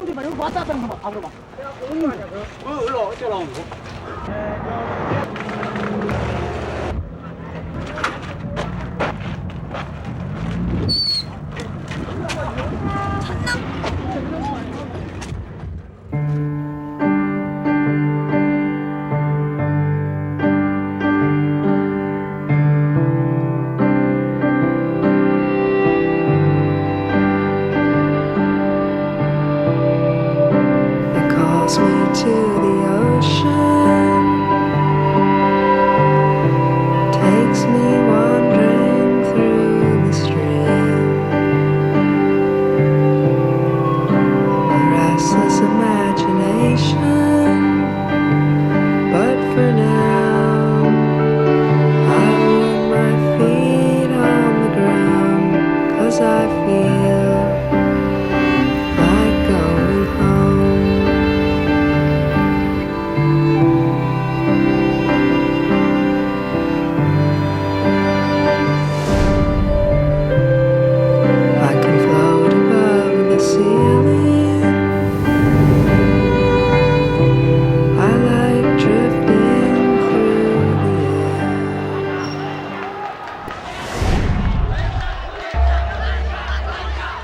형들 봐, 여기 왔다 갔다 하는 거 봐. 아, 그거 봐. 어, 일로 어째 나오는 거?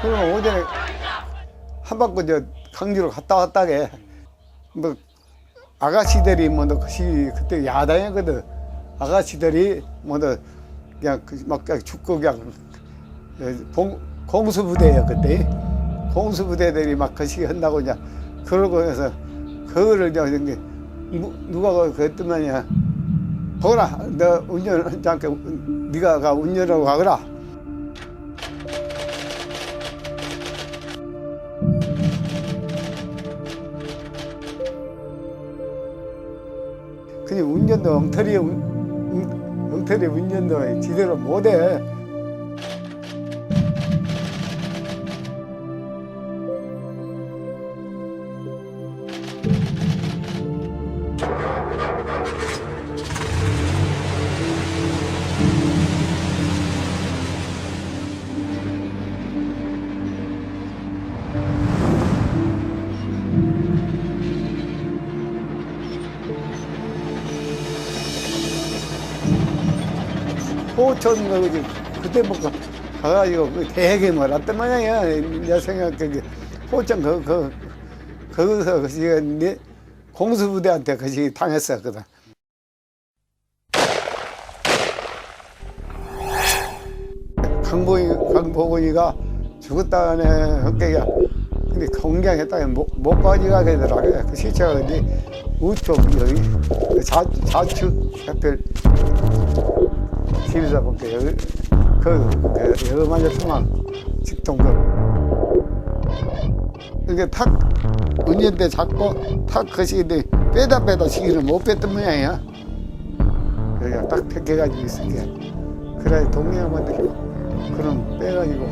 그럼 오전에 한 바퀴 저 강주로 갔다 왔다게. 뭐 아가씨들이 뭐너 그시 그때 야당이거든. 아가씨들이 뭐너 그냥 그막 그냥 죽고 그냥 봉, 공수부대야 그때. 공수부대들이 막 그시 한다고 그냥 그러고 해서 그거를 이제 누가 그- 그랬더만이야. 보라 너 운전하지 않게 네가 가 운전하고 가거라 그냥 운전도 엉터리 운, 운- 엉터리 운전도 제대로 못해. 호천 거지 그때 먹고 가가지고 그 되게 멀었단 말이야. 내 생각에 그 호천 그 그 거기서 그시가 내 공수부대한테 그시 당했었거든. 강보이 강보건이가 죽었다네 헛개가 근데 건강했다 못, 못 가져가 되더라고요. 그 시체가 근데 우측 여기 그 좌, 좌측 해 필 집에서 볼게 여기 그, 그 여만여 통한 직통 그 이게 탁 운전대 잡고 탁 거시기 빼다 빼다 시기를 못 뺐던 모양이야. 그래가 딱 뺏겨가지고 있을게. 그래 동네한테 그럼 빼가지고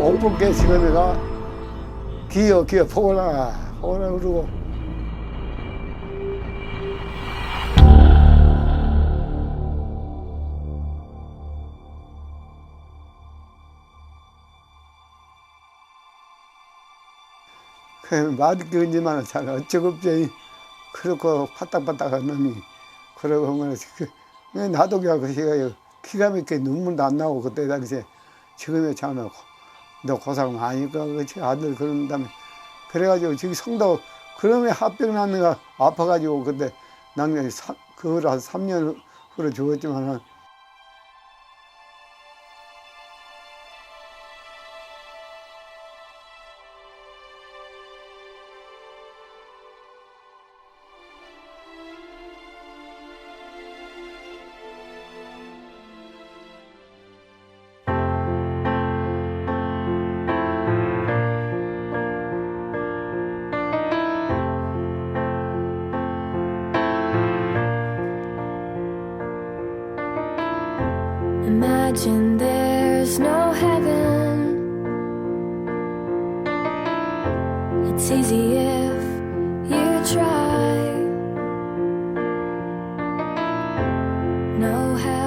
오- 오픈 게 시간에가 기어 기어 포거나 포거나 그러고 맛있게 은지만 잘 어쩌고없지 그렇고 파딱파딱한 놈이 그러고 그 나도 그 시가 기가 막히게 눈물도 안 나고 그때 당시에 지금에 참너 고생 많이 그치 아들 그런 다음에 그래가지고 지금 성도 그러면 합병 났는가 아파가지고 그때 난 사- 그걸 한 3년 후로 죽었지만은 Imagine there's no heaven. It's easy if you try. No hell